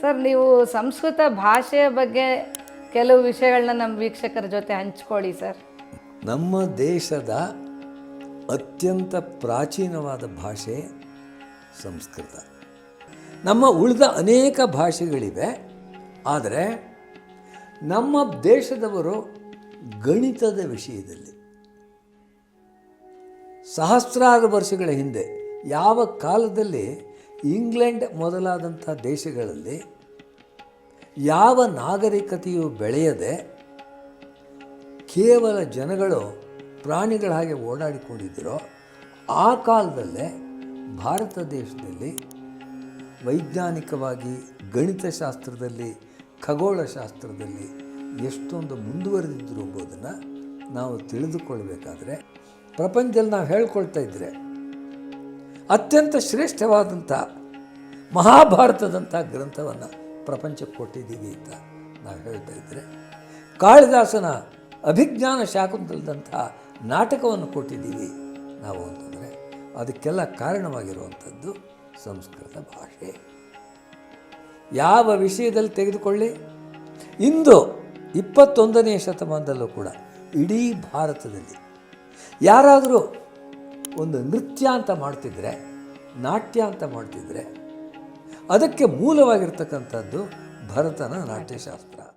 Sir, ನೀವು ಸಂಸ್ಕೃತ ಭಾಷೆಯ ಬಗ್ಗೆ ಕೆಲವು ವಿಷಯಗಳನ್ನ ನಮ್ಮ ವೀಕ್ಷಕರ ಜೊತೆ ಹಂಚ್ಕೊಳ್ಳಿ ಸರ್. ನಮ್ಮ ದೇಶದ ಅತ್ಯಂತ ಪ್ರಾಚೀನವಾದ ಭಾಷೆ ಸಂಸ್ಕೃತ. ನಮ್ಮ ಉಳಿದ ಅನೇಕ ಭಾಷೆಗಳಿವೆ, ಆದರೆ ನಮ್ಮ ದೇಶದವರು ಗಣಿತದ ವಿಷಯದಲ್ಲಿ. ಸಹಸ್ರಾರು ವರ್ಷಗಳ ಹಿಂದೆ ಯಾವ ಕಾಲದಲ್ಲಿ ಇಂಗ್ಲೆಂಡ್ ಮೊದಲಾದಂಥ ದೇಶಗಳಲ್ಲಿ ಯಾವ ನಾಗರಿಕತೆಯು ಬೆಳೆಯದೆ ಕೇವಲ ಜನಗಳು ಪ್ರಾಣಿಗಳ ಹಾಗೆ ಓಡಾಡಿಕೊಂಡಿದ್ದರೋ ಆ ಕಾಲದಲ್ಲೇ ಭಾರತ ದೇಶದಲ್ಲಿ ವೈಜ್ಞಾನಿಕವಾಗಿ, ಗಣಿತಶಾಸ್ತ್ರದಲ್ಲಿ, ಖಗೋಳಶಾಸ್ತ್ರದಲ್ಲಿ ಎಷ್ಟೊಂದು ಮುಂದುವರೆದಿದ್ದರು ಎಂಬುದನ್ನು ನಾವು ತಿಳಿದುಕೊಳ್ಬೇಕಾದ್ರೆ ಪ್ರಪಂಚದಲ್ಲಿ ನಾವು ಹೇಳ್ಕೊಳ್ತಾ ಇದ್ದರೆ ಅತ್ಯಂತ ಶ್ರೇಷ್ಠವಾದಂಥ ಮಹಾಭಾರತದಂಥ ಗ್ರಂಥವನ್ನು ಪ್ರಪಂಚಕ್ಕೆ ಕೊಟ್ಟಿದ್ದೀವಿ ಅಂತ ನಾವು ಹೇಳ್ತಾ ಇದ್ದರೆ ಕಾಳಿದಾಸನ ಅಭಿಜ್ಞಾನ ಶಾಕುಂತಲದಂಥ ನಾಟಕವನ್ನು ಕೊಟ್ಟಿದ್ದೀವಿ ನಾವು ಅಂತಂದರೆ, ಅದಕ್ಕೆಲ್ಲ ಕಾರಣವಾಗಿರುವಂಥದ್ದು ಸಂಸ್ಕೃತ ಭಾಷೆ. ಯಾವ ವಿಷಯದಲ್ಲಿ ತೆಗೆದುಕೊಳ್ಳಿ? ಇಂದು ಇಪ್ಪತ್ತೊಂದನೆಯ ಶತಮಾನದಲ್ಲೂ ಕೂಡ ಇಡೀ ಭಾರತದಲ್ಲಿ ಯಾರಾದರೂ ಒಂದು ನೃತ್ಯ ಅಂತ ಮಾಡ್ತಿದ್ರೆ ನಾಟ್ಯ ಅಂತ ಮಾಡ್ತಿದ್ರೆ ಅದಕ್ಕೆ ಮೂಲವಾಗಿರ್ತಕ್ಕಂಥದ್ದು ಭರತನ ನಾಟ್ಯಶಾಸ್ತ್ರ.